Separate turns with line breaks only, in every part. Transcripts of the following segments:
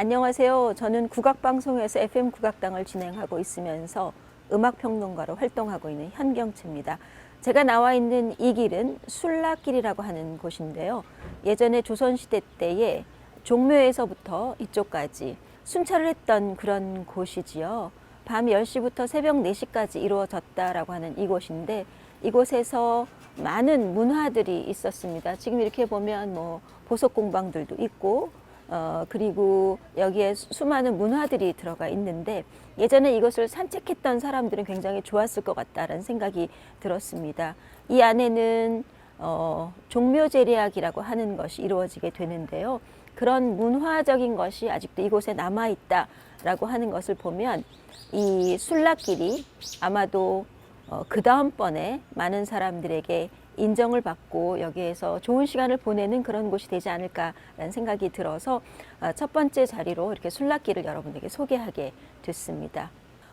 안녕하세요. 저는 국악방송에서 FM 국악당을 진행하고 있으면서 음악평론가로 활동하고 있는 현경채입니다. 제가 나와 있는 이 길은 술락길이라고 하는 곳인데요. 예전에 조선시대 때에 종묘에서부터 이쪽까지 순찰을 했던 그런 곳이지요. 밤 10시부터 새벽 4시까지 이루어졌다라고 하는 이곳인데 이곳에서 많은 문화들이 있었습니다. 지금 이렇게 보면 뭐 보석 공방들도 있고 어, 그리고 여기에 수- 수많은 문화들이 들어가 있는데 예전에 이것을 산책했던 사람들은 굉장히 좋았을 것 같다라는 생각이 들었습니다. 이 안에는 어, 종묘제례학이라고 하는 것이 이루어지게 되는데요. 그런 문화적인 것이 아직도 이곳에 남아 있다라고 하는 것을 보면 이 술락길이 아마도 어, 그 다음번에 많은 사람들에게 인정을 받고 여기에서 좋은 시간을 보내는 그런 곳이 되지 않을까라는 생각이 들어서 어, 첫 번째 자리로 이렇게 술락길을 여러분에게 소개하게 됐습니다.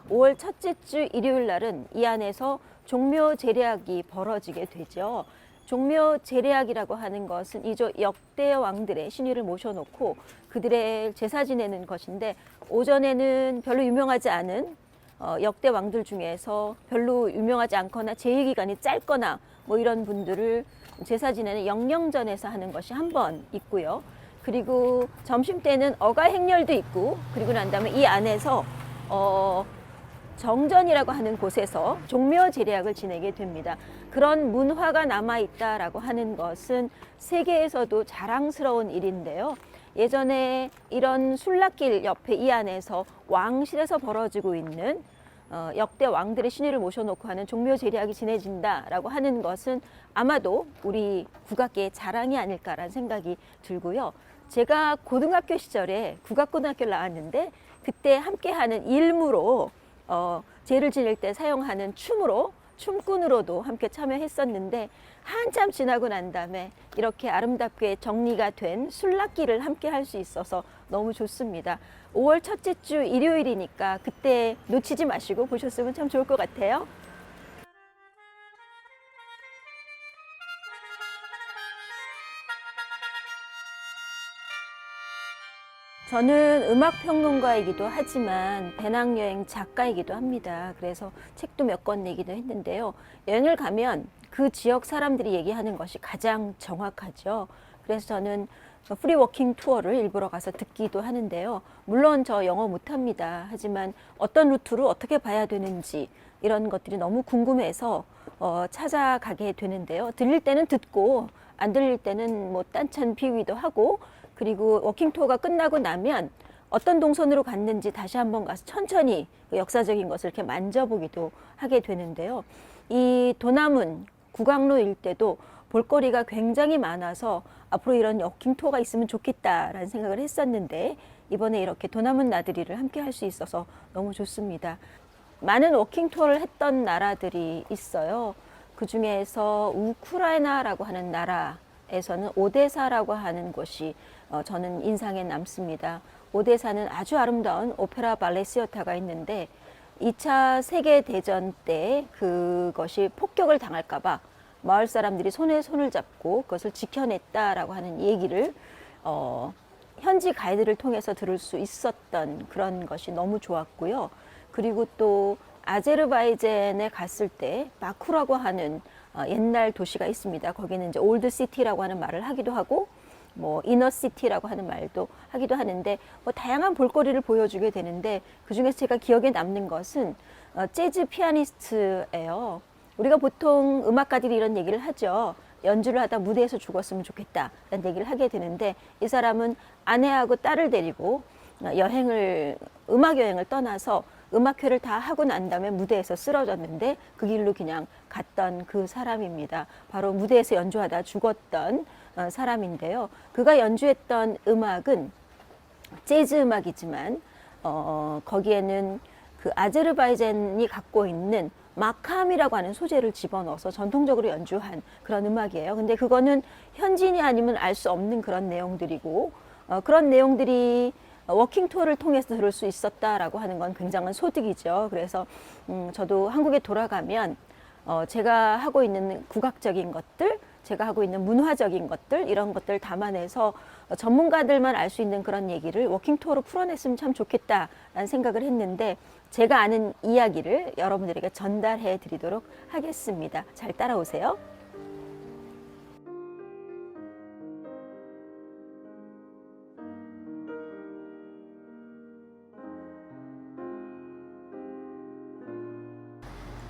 5월 첫째 주 일요일 날은 이 안에서 종묘 제례학이 벌어지게 되죠. 종묘 제례학이라고 하는 것은 이조 역대 왕들의 신유를 모셔놓고 그들의 제사 지내는 것인데 오전에는 별로 유명하지 않은 어, 역대 왕들 중에서 별로 유명하지 않거나 제위 기간이 짧거나 뭐 이런 분들을 제사 지내는 영영전에서 하는 것이 한 번 있고요. 그리고 점심 때는 어가 행렬도 있고 그리고 난 다음에 이 안에서 어, 정전이라고 하는 곳에서 종묘 제례학을 지내게 됩니다. 그런 문화가 남아 있다라고 하는 것은 세계에서도 자랑스러운 일인데요. 예전에 이런 술락길 옆에 이 안에서 왕실에서 벌어지고 있는 어, 역대 왕들의 신의를 모셔놓고 하는 종묘 제례학이 지내진다라고 하는 것은 아마도 우리 국악계의 자랑이 아닐까라는 생각이 들고요. 제가 고등학교 시절에 국악고등학교를 나왔는데 그때 함께하는 일무로 어, 제를 지낼 때 사용하는 춤으로 춤꾼으로도 함께 참여했었는데 한참 지나고 난 다음에 이렇게 아름답게 정리가 된 술락기를 함께 할 수 있어서 너무 좋습니다. 5월 첫째 주 일요일이니까 그때 놓치지 마시고 보셨으면 참 좋을 것 같아요. 저는 음악 평론가이기도 하지만 배낭여행 작가이기도 합니다. 그래서 책도 몇 권 내기도 했는데요. 여행을 가면 그 지역 사람들이 얘기하는 것이 가장 정확하죠. 그래서 저는 프리 워킹 투어를 일부러 가서 듣기도 하는데요. 물론 저 영어 못합니다. 하지만 어떤 루트로 어떻게 봐야 되는지 이런 것들이 너무 궁금해서 어, 찾아가게 되는데요. 들릴 때는 듣고 안 들릴 때는 뭐 딴찬 비위도 하고 그리고 워킹 투어가 끝나고 나면 어떤 동선으로 갔는지 다시 한번 가서 천천히 그 역사적인 것을 이렇게 만져보기도 하게 되는데요. 이 도남은 구강로 일대도 볼거리가 굉장히 많아서 앞으로 이런 투어가 있으면 좋겠다라는 생각을 했었는데 이번에 이렇게 도남은 나들이를 함께 할 수 있어서 너무 좋습니다. 많은 워킹 투어를 했던 나라들이 있어요. 그 중에서 우크라이나라고 하는 나라에서는 오데사라고 하는 곳이 어, 저는 인상에 남습니다. 오데사는 아주 아름다운 오페라 발레 시어타가 있는데 2차 세계 대전 때 그것이 폭격을 당할까봐 마을 사람들이 손에 손을 잡고 그것을 지켜냈다라고 하는 얘기를 어, 현지 가이드를 통해서 들을 수 있었던 그런 것이 너무 좋았고요. 그리고 또 아제르바이젠에 갔을 때 바쿠라고 하는 어, 옛날 도시가 있습니다. 거기는 이제 올드 시티라고 하는 말을 하기도 하고 뭐 이너 시티라고 하는 말도 하기도 하는데 뭐 다양한 볼거리를 보여주게 되는데 그 중에서 제가 기억에 남는 것은 어, 재즈 피아니스트예요. 우리가 보통 음악가들이 이런 얘기를 하죠. 연주를 하다 무대에서 죽었으면 좋겠다 라는 얘기를 하게 되는데 이 사람은 아내하고 딸을 데리고 어, 여행을 음악 여행을 떠나서 음악회를 다 하고 난 다음에 무대에서 쓰러졌는데 그 길로 그냥 갔던 그 사람입니다. 바로 무대에서 연주하다 죽었던 어, 사람인데요. 그가 연주했던 음악은 재즈 음악이지만 어, 거기에는 그 아제르바이잔이 갖고 있는 마캄이라고 하는 소재를 집어넣어서 전통적으로 연주한 그런 음악이에요. 근데 그거는 현지인이 아니면 알 수 없는 그런 내용들이고 어, 그런 내용들이 워킹 투어를 통해서 들을 수 있었다라고 하는 건 굉장한 소득이죠. 그래서 음, 저도 한국에 돌아가면 어, 제가 하고 있는 국악적인 것들 제가 하고 있는 문화적인 것들 이런 것들 담아내서 어, 전문가들만 알 수 있는 그런 얘기를 워킹 투어로 풀어냈으면 참 좋겠다라는 생각을 했는데 제가 아는 이야기를 여러분들에게 전달해 드리도록 하겠습니다. 잘 따라오세요.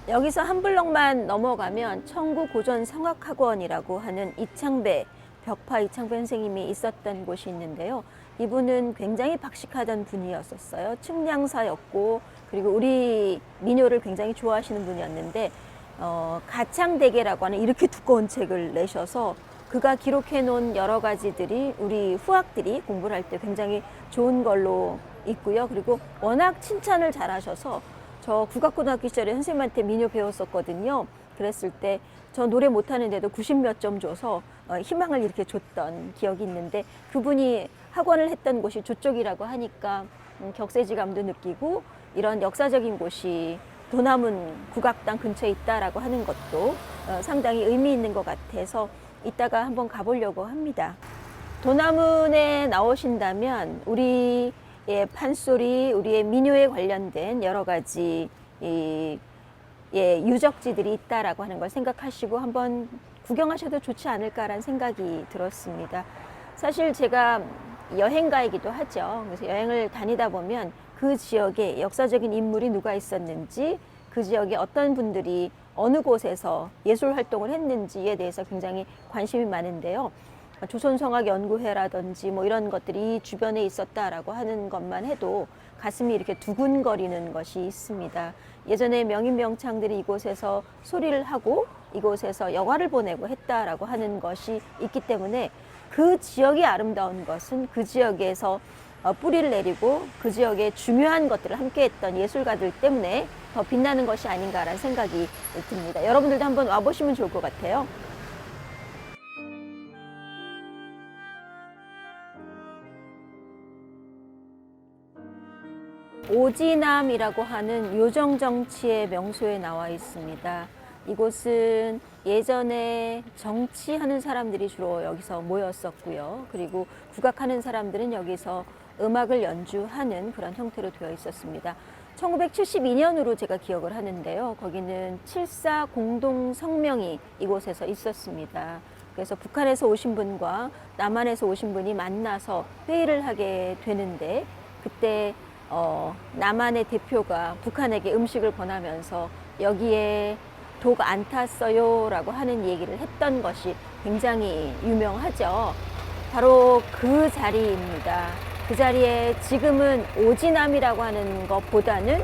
여기서 한 블럭만 넘어가면 청구 고전 성악학원이라고 하는 이창배 벽파 이창배 선생님이 있었던 곳이 있는데요. 이분은 굉장히 박식하던 분이었었어요. 측량사였고 그리고 우리 민요를 굉장히 좋아하시는 분이었는데 어, 가창대계라고 하는 이렇게 두꺼운 책을 내셔서 그가 기록해 놓은 여러 가지들이 우리 후학들이 공부를 할 때 굉장히 좋은 걸로 있고요. 그리고 워낙 칭찬을 잘하셔서 저 국악고등학교 시절에 선생님한테 민요 배웠었거든요. 그랬을 때 저 노래 못하는데도 90몇 점 줘서 어, 희망을 이렇게 줬던 기억이 있는데 그분이 학원을 했던 곳이 저쪽이라고 하니까 음, 격세지감도 느끼고 이런 역사적인 곳이 도남은 국악당 근처에 있다라고 하는 것도 어, 상당히 의미 있는 것 같아서 이따가 한번 가보려고 합니다. 도남은에 나오신다면 우리 의 판소리, 우리의 민요에 관련된 여러 가지 이, 예, 유적지들이 있다라고 하는 걸 생각하시고 한번 구경하셔도 좋지 않을까라는 생각이 들었습니다. 사실 제가 여행가이기도 하죠. 그래서 여행을 다니다 보면 그 지역에 역사적인 인물이 누가 있었는지 그 지역에 어떤 분들이 어느 곳에서 예술 활동을 했는지에 대해서 굉장히 관심이 많은데요. 조선성악연구회라든지 뭐 이런 것들이 이 주변에 있었다라고 하는 것만 해도 가슴이 이렇게 두근거리는 것이 있습니다. 예전에 명인명창들이 이곳에서 소리를 하고 이곳에서 영화를 보내고 했다라고 하는 것이 있기 때문에 그 지역이 아름다운 것은 그 지역에서 어, 뿌리를 내리고 그 지역에 중요한 것들을 함께 했던 예술가들 때문에 더 빛나는 것이 아닌가라는 생각이 듭니다. 여러분들도 한번 와보시면 좋을 것 같아요. 오지남이라고 하는 요정정치의 명소에 나와 있습니다. 이곳은 예전에 정치하는 사람들이 주로 여기서 모였었고요. 그리고 국악하는 사람들은 여기서 음악을 연주하는 그런 형태로 되어 있었습니다. 1972년으로 제가 기억을 하는데요. 거기는 7사 공동 성명이 이곳에서 있었습니다. 그래서 북한에서 오신 분과 남한에서 오신 분이 만나서 회의를 하게 되는데 그때 어, 남한의 대표가 북한에게 음식을 권하면서 여기에 독 안 탔어요 라고 하는 얘기를 했던 것이 굉장히 유명하죠. 바로 그 자리입니다. 그 자리에 지금은 오지남이라고 하는 것보다는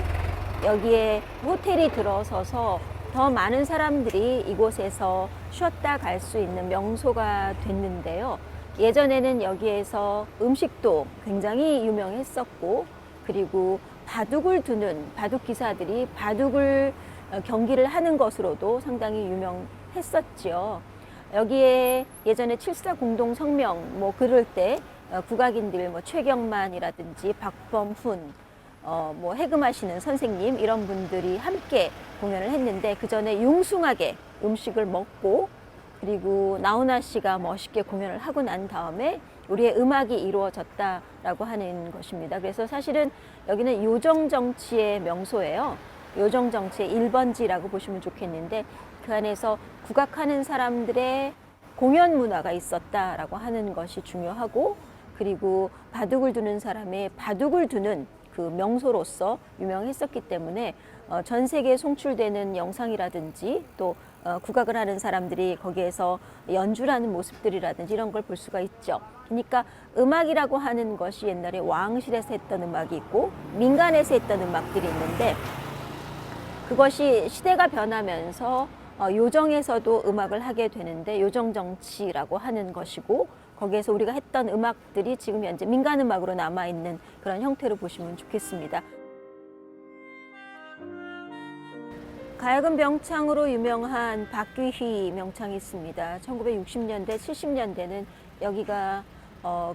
여기에 호텔이 들어서서 더 많은 사람들이 이곳에서 쉬었다 갈 수 있는 명소가 됐는데요. 예전에는 여기에서 음식도 굉장히 유명했었고 그리고 바둑을 두는 바둑 기사들이 바둑을 어, 경기를 하는 것으로도 상당히 유명했었죠. 여기에 예전에 칠사 공동 성명 뭐 그럴 때 어, 국악인들 뭐 최경만이라든지 박범훈 어, 뭐 해금하시는 선생님 이런 분들이 함께 공연을 했는데 그 전에 융숭하게 음식을 먹고 그리고 나훈아 씨가 멋있게 공연을 하고 난 다음에 우리의 음악이 이루어졌다라고 하는 것입니다. 그래서 사실은 여기는 요정 정치의 명소예요. 요정 정치의 1번지라고 보시면 좋겠는데 그 안에서 국악하는 사람들의 공연 문화가 있었다라고 하는 것이 중요하고 그리고 바둑을 두는 사람의 바둑을 두는 그 명소로서 유명했었기 때문에 어, 전 세계에 송출되는 영상이라든지 또 어, 국악을 하는 사람들이 거기에서 연주를 하는 모습들이라든지 이런 걸 볼 수가 있죠. 그러니까 음악이라고 하는 것이 옛날에 왕실에서 했던 음악이 있고 민간에서 했던 음악들이 있는데 그것이 시대가 변하면서 어, 요정에서도 음악을 하게 되는데 요정 정치라고 하는 것이고 거기에서 우리가 했던 음악들이 지금 현재 민간 음악으로 남아 있는 그런 형태로 보시면 좋겠습니다. 가야금 명창으로 유명한 박귀희 명창이 있습니다. 1960년대, 70년대는 여기가 어,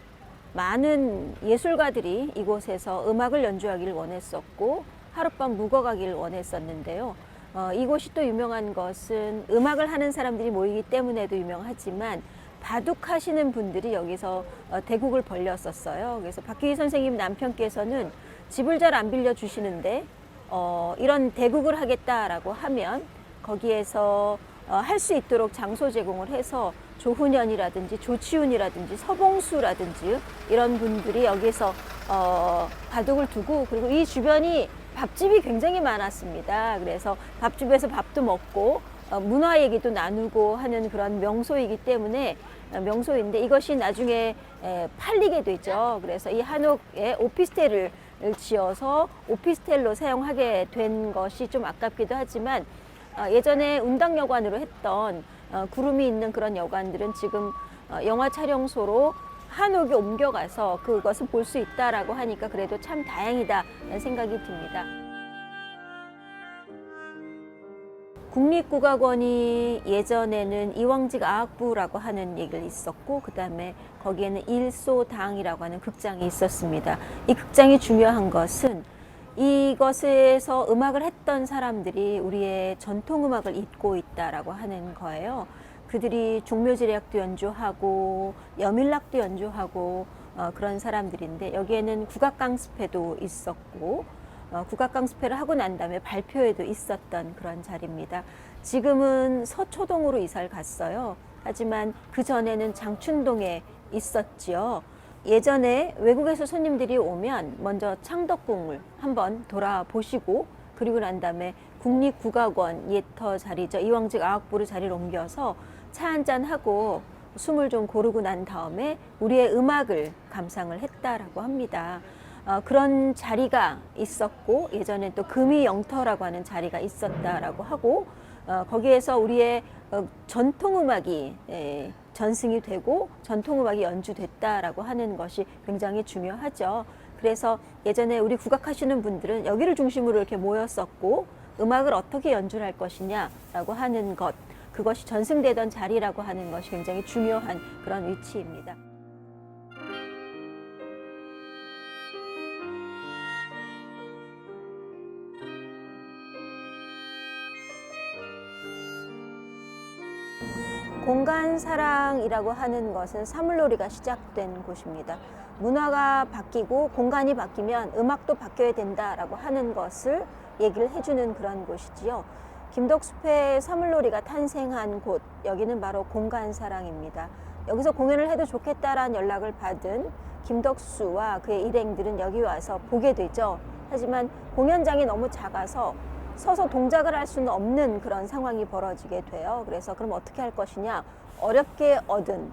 많은 예술가들이 이곳에서 음악을 연주하기를 원했었고 하룻밤 묵어가기를 원했었는데요. 어, 이곳이 또 유명한 것은 음악을 하는 사람들이 모이기 때문에도 유명하지만 바둑 하시는 분들이 여기서 어, 대국을 벌렸었어요. 그래서 박기희 선생님 남편께서는 집을 잘 안 빌려 주시는데 어, 이런 대국을 하겠다라고 하면 거기에서 어, 할 수 있도록 장소 제공을 해서 조훈현이라든지 조치훈이라든지 서봉수라든지 이런 분들이 여기서 어, 바둑을 두고 그리고 이 주변이 밥집이 굉장히 많았습니다. 그래서 밥집에서 밥도 먹고 어, 문화 얘기도 나누고 하는 그런 명소이기 때문에 어, 명소인데 이것이 나중에 에, 팔리게 되죠. 그래서 이 한옥에 오피스텔을 지어서 오피스텔로 사용하게 된 것이 좀 아깝기도 하지만 어, 예전에 운당여관으로 했던 어, 구름이 있는 그런 여관들은 지금 어, 영화 촬영소로 한옥에 옮겨가서 그것을 볼 수 있다라고 하니까 그래도 참 다행이다라는 생각이 듭니다. 국립국악원이 예전에는 이왕직 아학부라고 하는 얘기가 있었고 그 다음에 거기에는 일소당이라고 하는 극장이 있었습니다. 이 극장이 중요한 것은 이것에서 음악을 했던 사람들이 우리의 전통 음악을 잇고 있다라고 하는 거예요. 그들이 종묘지략도 연주하고 여밀락도 연주하고 어, 그런 사람들인데 여기에는 국악 강습회도 있었고 어, 국악강습회를 하고 난 다음에 발표회도 있었던 그런 자리입니다. 지금은 서초동으로 이사를 갔어요. 하지만 그 전에는 장춘동에 있었지요. 예전에 외국에서 손님들이 오면 먼저 창덕궁을 한번 돌아보시고 그리고 난 다음에 국립국악원 옛터 자리죠. 이왕직 아학부를 자리를 옮겨서 차 한잔 하고 숨을 좀 고르고 난 다음에 우리의 음악을 감상을 했다라고 합니다. 어, 그런 자리가 있었고 예전에 또 금이 영터라고 하는 자리가 있었다라고 하고 어, 거기에서 우리의 어, 전통 음악이 예, 전승이 되고 전통 음악이 연주됐다라고 하는 것이 굉장히 중요하죠. 그래서 예전에 우리 국악하시는 분들은 여기를 중심으로 이렇게 모였었고 음악을 어떻게 연주를 할 것이냐라고 하는 것 그것이 전승되던 자리라고 하는 것이 굉장히 중요한 그런 위치입니다. 공간 사랑이라고 하는 것은 사물놀이가 시작된 곳입니다. 문화가 바뀌고 공간이 바뀌면 음악도 바뀌어야 된다라고 하는 것을 얘기를 해주는 그런 곳이지요. 김덕숲의 사물놀이가 탄생한 곳, 여기는 바로 공간 사랑입니다. 여기서 공연을 해도 좋겠다라는 연락을 받은 김덕수와 그의 일행들은 여기 와서 보게 되죠. 하지만 공연장이 너무 작아서 서서 동작을 할 수는 없는 그런 상황이 벌어지게 돼요. 그래서 그럼 어떻게 할 것이냐? 어렵게 얻은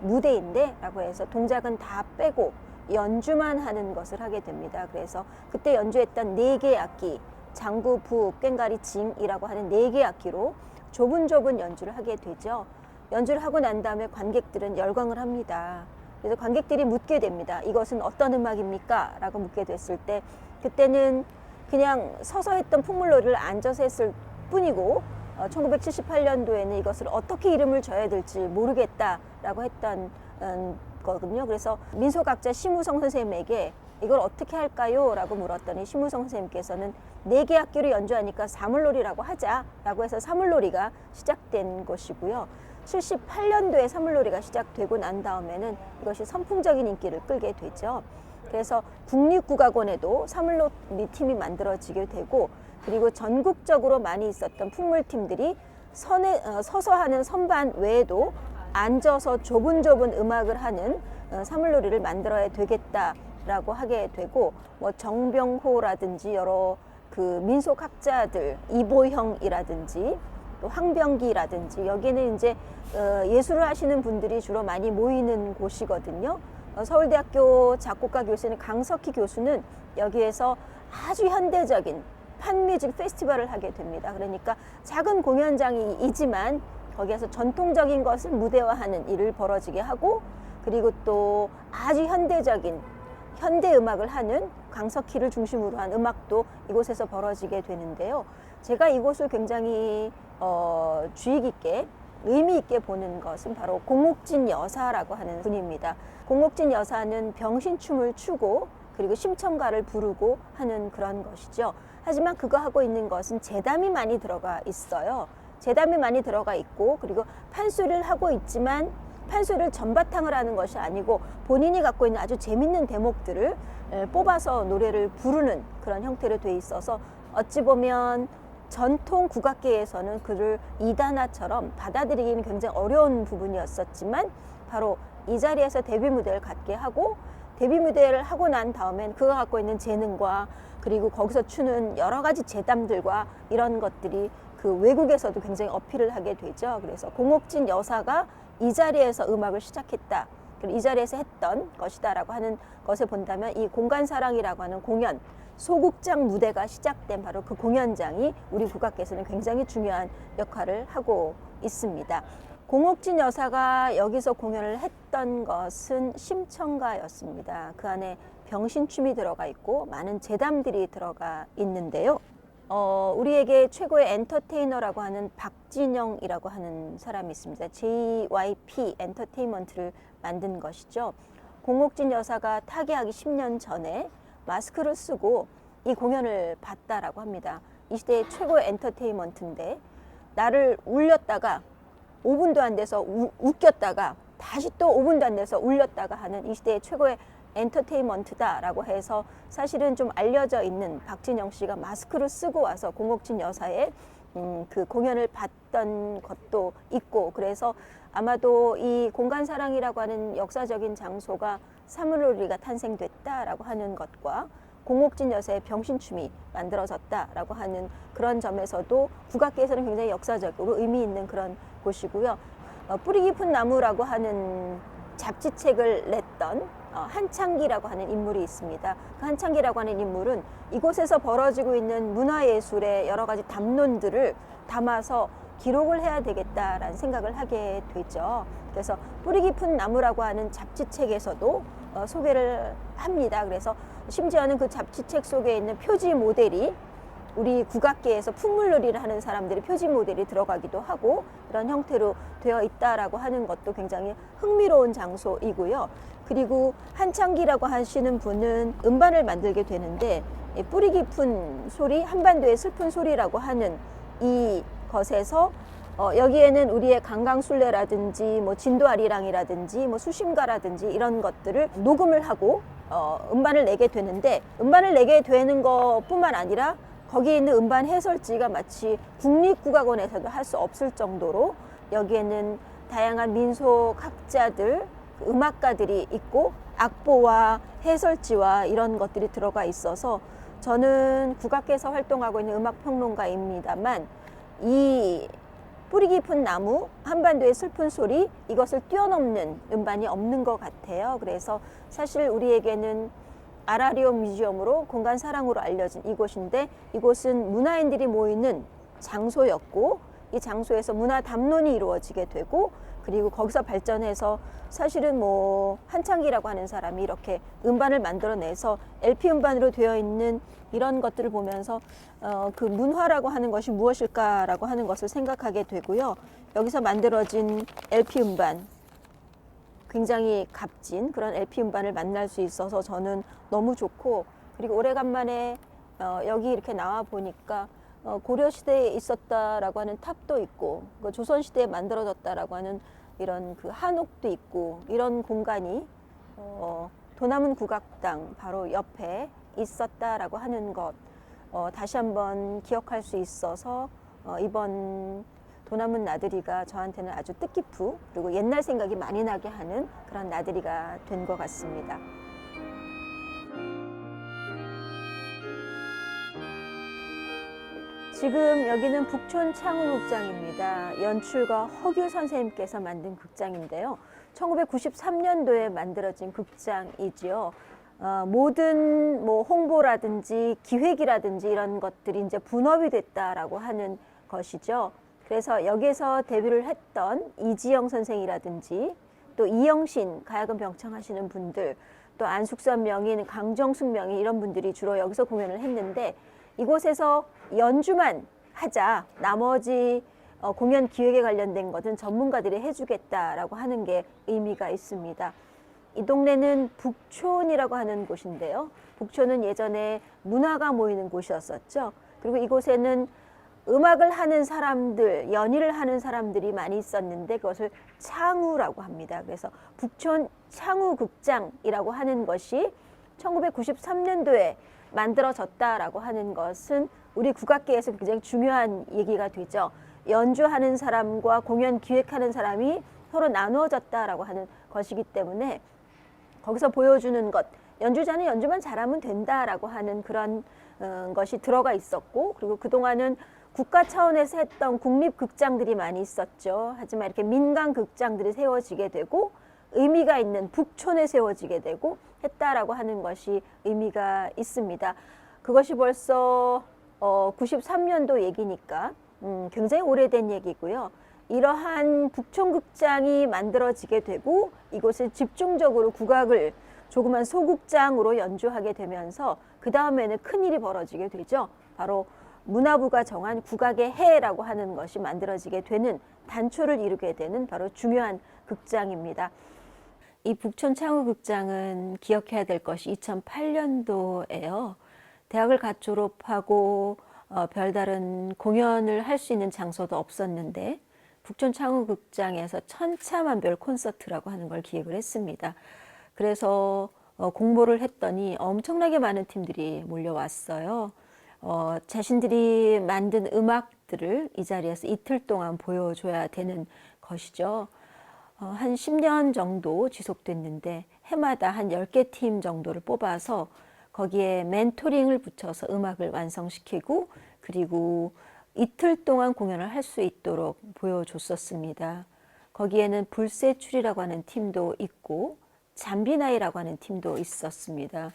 무대인데 라고 해서 동작은 다 빼고 연주만 하는 것을 하게 됩니다. 그래서 그때 연주했던 네 개의 악기, 장구, 부, 꽹가리, 징이라고 하는 네 개의 악기로 좁은 좁은 연주를 하게 되죠. 연주를 하고 난 다음에 관객들은 열광을 합니다. 그래서 관객들이 묻게 됩니다. 이것은 어떤 음악입니까? 라고 묻게 됐을 때 그때는 그냥 서서 했던 풍물놀이를 앉아서 했을 뿐이고 어, 1978년도에는 이것을 어떻게 이름을 줘야 될지 모르겠다라고 했던 음, 거거든요. 그래서 민속학자 심우성 선생님에게 이걸 어떻게 할까요? 라고 물었더니 심우성 선생님께서는 네 개 악기로 연주하니까 사물놀이라고 하자라고 해서 사물놀이가 시작된 것이고요. 78년도에 사물놀이가 시작되고 난 다음에는 이것이 선풍적인 인기를 끌게 되죠. 그래서 국립국악원에도 사물놀이 팀이 만들어지게 되고 그리고 전국적으로 많이 있었던 풍물팀들이 선에, 어, 서서 하는 선반 외에도 앉아서 좁은 좁은 음악을 하는 어, 사물놀이를 만들어야 되겠다라고 하게 되고 뭐 정병호라든지 여러 그 민속 학자들 이보형이라든지 또 황병기라든지 여기는 이제 어, 예술을 하시는 분들이 주로 많이 모이는 곳이거든요. 어, 서울대학교 작곡가 교수는 강석희 교수는 여기에서 아주 현대적인 판뮤직 페스티벌을 하게 됩니다. 그러니까 작은 공연장이지만 거기에서 전통적인 것을 무대화하는 일을 벌어지게 하고 그리고 또 아주 현대적인 현대 음악을 하는 강석희를 중심으로 한 음악도 이곳에서 벌어지게 되는데요. 제가 이곳을 굉장히 어, 주의 깊게 의미 있게 보는 것은 바로 공옥진 여사라고 하는 분입니다. 공옥진 여사는 병신춤을 추고 그리고 심청가를 부르고 하는 그런 것이죠. 하지만 그거 하고 있는 것은 재담이 많이 들어가 있어요. 재담이 많이 들어가 있고 그리고 판소리를 하고 있지만 판소리를 전바탕을 하는 것이 아니고 본인이 갖고 있는 아주 재밌는 대목들을 에, 뽑아서 노래를 부르는 그런 형태로 돼 있어서 어찌 보면 전통 국악계에서는 그를 이단화처럼 받아들이기는 굉장히 어려운 부분이었었지만 바로 이 자리에서 데뷔 무대를 갖게 하고 데뷔 무대를 하고 난 다음엔 그가 갖고 있는 재능과 그리고 거기서 추는 여러 가지 재담들과 이런 것들이 그 외국에서도 굉장히 어필을 하게 되죠. 그래서 공옥진 여사가 이 자리에서 음악을 시작했다. 이 자리에서 했던 것이다라고 하는 것을 본다면 이 공간사랑이라고 하는 공연 소극장 무대가 시작된 바로 그 공연장이 우리 국악계에서는 굉장히 중요한 역할을 하고 있습니다. 공옥진 여사가 여기서 공연을 했던 것은 심청가였습니다. 그 안에 병신춤이 들어가 있고 많은 재담들이 들어가 있는데요. 어, 우리에게 최고의 엔터테이너라고 하는 박진영이라고 하는 사람이 있습니다. JYP 엔터테인먼트를 만든 것이죠. 공옥진 여사가 타계하기 10년 전에 마스크를 쓰고 이 공연을 봤다라고 합니다. 이 시대의 최고의 엔터테인먼트인데 나를 울렸다가 5분도 안 돼서 우- 웃겼다가 다시 또 5분도 안 돼서 울렸다가 하는 이 시대의 최고의 엔터테인먼트다라고 해서 사실은 좀 알려져 있는 박진영 씨가 마스크를 쓰고 와서 공옥진 여사의 음, 그 공연을 봤던 것도 있고 그래서 아마도 이 공간 사랑이라고 하는 역사적인 장소가 사물놀이가 탄생됐다라고 하는 것과 공옥진 여사의 병신춤이 만들어졌다라고 하는 그런 점에서도 국악계에서는 굉장히 역사적으로 의미 있는 그런 곳이고요. 어, 뿌리 깊은 나무라고 하는 잡지책을 냈던 어, 한창기라고 하는 인물이 있습니다. 그 한창기라고 하는 인물은 이곳에서 벌어지고 있는 문화예술의 여러 가지 담론들을 담아서 기록을 해야 되겠다라는 생각을 하게 되죠. 그래서 뿌리 깊은 나무라고 하는 잡지책에서도 어, 소개를 합니다. 그래서 심지어는 그 잡지책 속에 있는 표지 모델이 우리 국악계에서 풍물놀이를 하는 사람들이 표지 모델이 들어가기도 하고 그런 형태로 되어 있다라고 하는 것도 굉장히 흥미로운 장소이고요. 그리고 한창기라고 하시는 분은 음반을 만들게 되는데 이 뿌리 깊은 소리, 한반도의 슬픈 소리라고 하는 이 것에서 어, 여기에는 우리의 강강술래라든지 뭐 진도아리랑이라든지 뭐 수심가라든지 이런 것들을 녹음을 하고 어, 음반을 내게 되는데 음반을 내게 되는 것뿐만 아니라 거기에 있는 음반 해설지가 마치 국립국악원에서도 할 수 없을 정도로 여기에는 다양한 민속 학자들, 음악가들이 있고 악보와 해설지와 이런 것들이 들어가 있어서 저는 국악계에서 활동하고 있는 음악 평론가입니다만 이 뿌리 깊은 나무, 한반도의 슬픈 소리 이것을 뛰어넘는 음반이 없는 것 같아요. 그래서 사실 우리에게는 아라리오 뮤지엄으로 공간 사랑으로 알려진 이곳인데 이곳은 문화인들이 모이는 장소였고 이 장소에서 문화 담론이 이루어지게 되고 그리고 거기서 발전해서 사실은 뭐 한창기라고 하는 사람이 이렇게 음반을 만들어내서 LP 음반으로 되어 있는 이런 것들을 보면서 어, 그 문화라고 하는 것이 무엇일까라고 하는 것을 생각하게 되고요. 여기서 만들어진 LP 음반 굉장히 값진 그런 LP 음반을 만날 수 있어서 저는 너무 좋고 그리고 오래간만에 어, 여기 이렇게 나와 보니까 어, 고려 시대에 있었다라고 하는 탑도 있고 그 조선 시대에 만들어졌다라고 하는 이런 그 한옥도 있고 이런 공간이 어, 도남은 국악당 바로 옆에 있었다라고 하는 것 어, 다시 한번 기억할 수 있어서 어, 이번 도남은 나들이가 저한테는 아주 뜻깊고 그리고 옛날 생각이 많이 나게 하는 그런 나들이가 된 것 같습니다. 지금 여기는 북촌 창훈극장입니다. 연출가 허규 선생님께서 만든 극장인데요. 1993년도에 만들어진 극장이지요. 어, 모든 뭐 홍보라든지 기획이라든지 이런 것들이 이제 분업이 됐다라고 하는 것이죠. 그래서 여기에서 데뷔를 했던 이지영 선생이라든지 또 이영신 가야금 병창하시는 분들 또 안숙선 명인 강정숙 명인 이런 분들이 주로 여기서 공연을 했는데 이곳에서 연주만 하자 나머지 어, 공연 기획에 관련된 것은 전문가들이 해주겠다라고 하는 게 의미가 있습니다. 이 동네는 북촌이라고 하는 곳인데요. 북촌은 예전에 문화가 모이는 곳이었었죠. 그리고 이곳에는 음악을 하는 사람들, 연희를 하는 사람들이 많이 있었는데 그것을 창우라고 합니다. 그래서 북촌 창우극장이라고 하는 것이 1993년도에 만들어졌다라고 하는 것은 우리 국악계에서 굉장히 중요한 얘기가 되죠. 연주하는 사람과 공연 기획하는 사람이 서로 나누어졌다라고 하는 것이기 때문에 거기서 보여주는 것, 연주자는 연주만 잘하면 된다라고 하는 그런 어, 것이 들어가 있었고, 그리고 그동안은 국가 차원에서 했던 국립극장들이 많이 있었죠. 하지만 이렇게 민간 극장들이 세워지게 되고, 의미가 있는 북촌에 세워지게 되고 했다라고 하는 것이 의미가 있습니다. 그것이 벌써 어, 93년도 얘기니까 음, 굉장히 오래된 얘기고요. 이러한 북촌극장이 만들어지게 되고 이곳에 집중적으로 국악을 조그만 소극장으로 연주하게 되면서 그 다음에는 큰 일이 벌어지게 되죠. 바로 문화부가 정한 국악의 해라고 하는 것이 만들어지게 되는 단초를 이루게 되는 바로 중요한 극장입니다. 이 북촌 창우 극장은 기억해야 될 것이 2008년도에요. 대학을 갓 졸업하고 어, 별다른 공연을 할 수 있는 장소도 없었는데 북촌 창우 극장에서 천차만별 콘서트라고 하는 걸 기획을 했습니다. 그래서 어, 공모를 했더니 엄청나게 많은 팀들이 몰려왔어요. 어, 자신들이 만든 음악들을 이 자리에서 이틀 동안 보여줘야 되는 것이죠. 어, 한 10년 정도 지속됐는데 해마다 한 10개 팀 정도를 뽑아서 거기에 멘토링을 붙여서 음악을 완성시키고 그리고 이틀 동안 공연을 할 수 있도록 보여줬었습니다. 거기에는 불세출이라고 하는 팀도 있고 잠비나이라고 하는 팀도 있었습니다.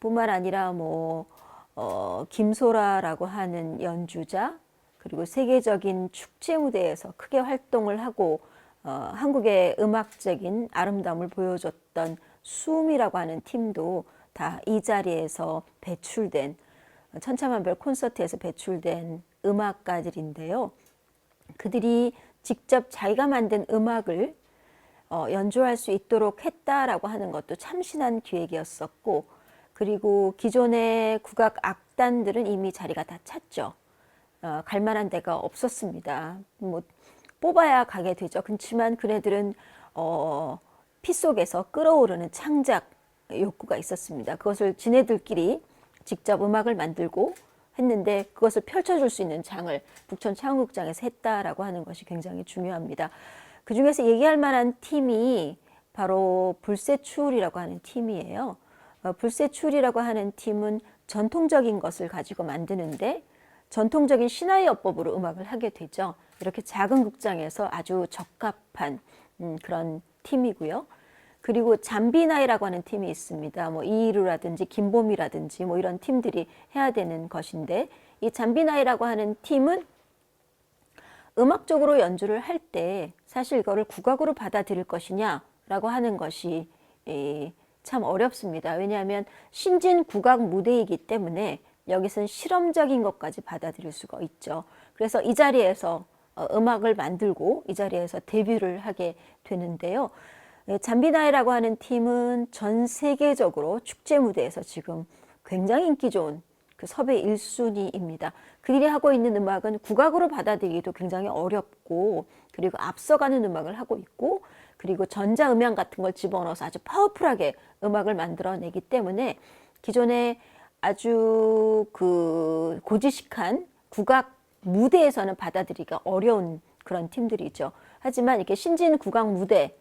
뿐만 아니라 뭐 어, 김소라라고 하는 연주자 그리고 세계적인 축제 무대에서 크게 활동을 하고 어, 한국의 음악적인 아름다움을 보여줬던 수음이라고 하는 팀도 다 이 자리에서 배출된 천차만별 콘서트에서 배출된 음악가들인데요. 그들이 직접 자기가 만든 음악을 어, 연주할 수 있도록 했다라고 하는 것도 참신한 기획이었었고, 그리고 기존의 국악 악단들은 이미 자리가 다 찼죠. 어, 갈 만한 데가 없었습니다. 뭐 뽑아야 가게 되죠. 그렇지만 그네들은 어, 피 속에서 끓어오르는 창작 욕구가 있었습니다. 그것을 지네들끼리 직접 음악을 만들고 했는데 그것을 펼쳐줄 수 있는 장을 북촌 창극장에서 했다라고 하는 것이 굉장히 중요합니다. 그 중에서 얘기할 만한 팀이 바로 불세출이라고 하는 팀이에요. 어, 불세출이라고 하는 팀은 전통적인 것을 가지고 만드는데 전통적인 신화의 어법으로 음악을 하게 되죠. 이렇게 작은 극장에서 아주 적합한 음, 그런 팀이고요. 그리고 잠비나이라고 하는 팀이 있습니다. 뭐 이이루라든지 김봄이라든지 뭐 이런 팀들이 해야 되는 것인데 이 잠비나이라고 하는 팀은 음악적으로 연주를 할 때 사실 이거를 국악으로 받아들일 것이냐라고 하는 것이 참 어렵습니다. 왜냐하면 신진 국악 무대이기 때문에 여기서는 실험적인 것까지 받아들일 수가 있죠. 그래서 이 자리에서 어, 음악을 만들고 이 자리에서 데뷔를 하게 되는데요. 예, 잠비나이라고 하는 팀은 전 세계적으로 축제 무대에서 지금 굉장히 인기 좋은 그 섭외 1순위입니다. 그들이 하고 있는 음악은 국악으로 받아들이기도 굉장히 어렵고 그리고 앞서가는 음악을 하고 있고 그리고 전자음향 같은 걸 집어넣어서 아주 파워풀하게 음악을 만들어내기 때문에 기존에 아주 그 고지식한 국악 무대에서는 받아들이기가 어려운 그런 팀들이죠. 하지만 이렇게 신진 국악 무대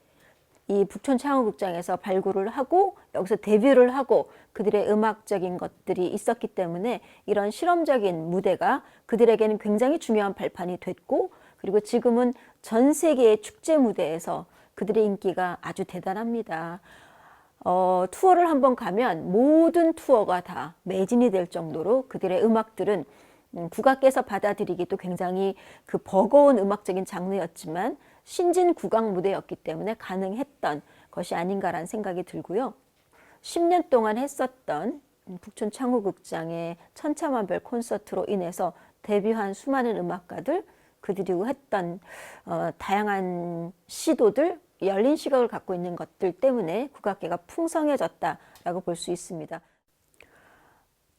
이 북촌 창호극장에서 발굴을 하고 여기서 데뷔를 하고 그들의 음악적인 것들이 있었기 때문에 이런 실험적인 무대가 그들에게는 굉장히 중요한 발판이 됐고 그리고 지금은 전 세계의 축제 무대에서 그들의 인기가 아주 대단합니다. 어, 투어를 한번 가면 모든 투어가 다 매진이 될 정도로 그들의 음악들은 음, 국악계에서 받아들이기도 굉장히 그 버거운 음악적인 장르였지만 신진 국악 무대였기 때문에 가능했던 것이 아닌가라는 생각이 들고요. 10년 동안 했었던 북촌 창호극장의 천차만별 콘서트로 인해서 데뷔한 수많은 음악가들 그들이 했던 어, 다양한 시도들 열린 시각을 갖고 있는 것들 때문에 국악계가 풍성해졌다라고 볼 수 있습니다.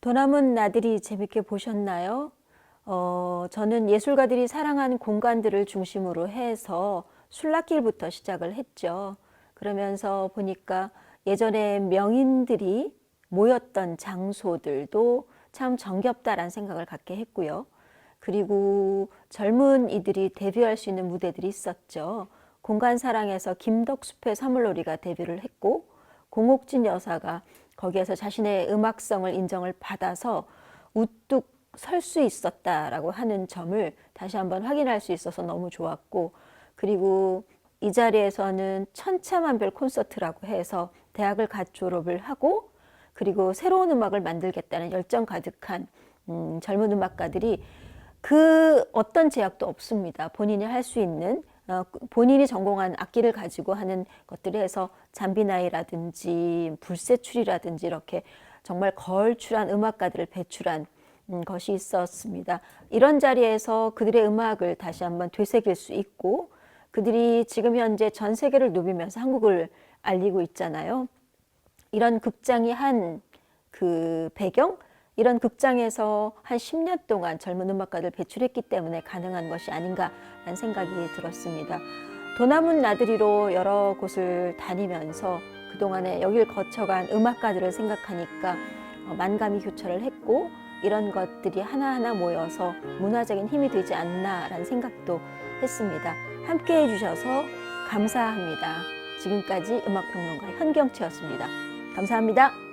도남은 나들이 재밌게 보셨나요? 어, 저는 예술가들이 사랑하는 공간들을 중심으로 해서 술락길부터 시작을 했죠. 그러면서 보니까 예전에 명인들이 모였던 장소들도 참 정겹다라는 생각을 갖게 했고요. 그리고 젊은 이들이 데뷔할 수 있는 무대들이 있었죠. 공간사랑에서 김덕숲의 사물놀이가 데뷔를 했고 공옥진 여사가 거기에서 자신의 음악성을 인정을 받아서 우뚝 설 수 있었다라고 하는 점을 다시 한번 확인할 수 있어서 너무 좋았고 그리고 이 자리에서는 천차만별 콘서트라고 해서 대학을 갓 졸업을 하고 그리고 새로운 음악을 만들겠다는 열정 가득한 음, 젊은 음악가들이 그 어떤 제약도 없습니다. 본인이 할 수 있는 어, 본인이 전공한 악기를 가지고 하는 것들을 해서 잠비나이라든지 불세출이라든지 이렇게 정말 걸출한 음악가들을 배출한 음, 것이 있었습니다. 이런 자리에서 그들의 음악을 다시 한번 되새길 수 있고 그들이 지금 현재 전 세계를 누비면서 한국을 알리고 있잖아요. 이런 극장이 한 그 배경 이런 극장에서 한 10년 동안 젊은 음악가들 배출했기 때문에 가능한 것이 아닌가라는 생각이 들었습니다. 도남은 나들이로 여러 곳을 다니면서 그동안에 여길 거쳐간 음악가들을 생각하니까 어, 만감이 교차를 했고 이런 것들이 하나하나 모여서 문화적인 힘이 되지 않나라는 생각도 했습니다. 함께 해주셔서 감사합니다. 지금까지 음악평론가 현경채였습니다. 감사합니다.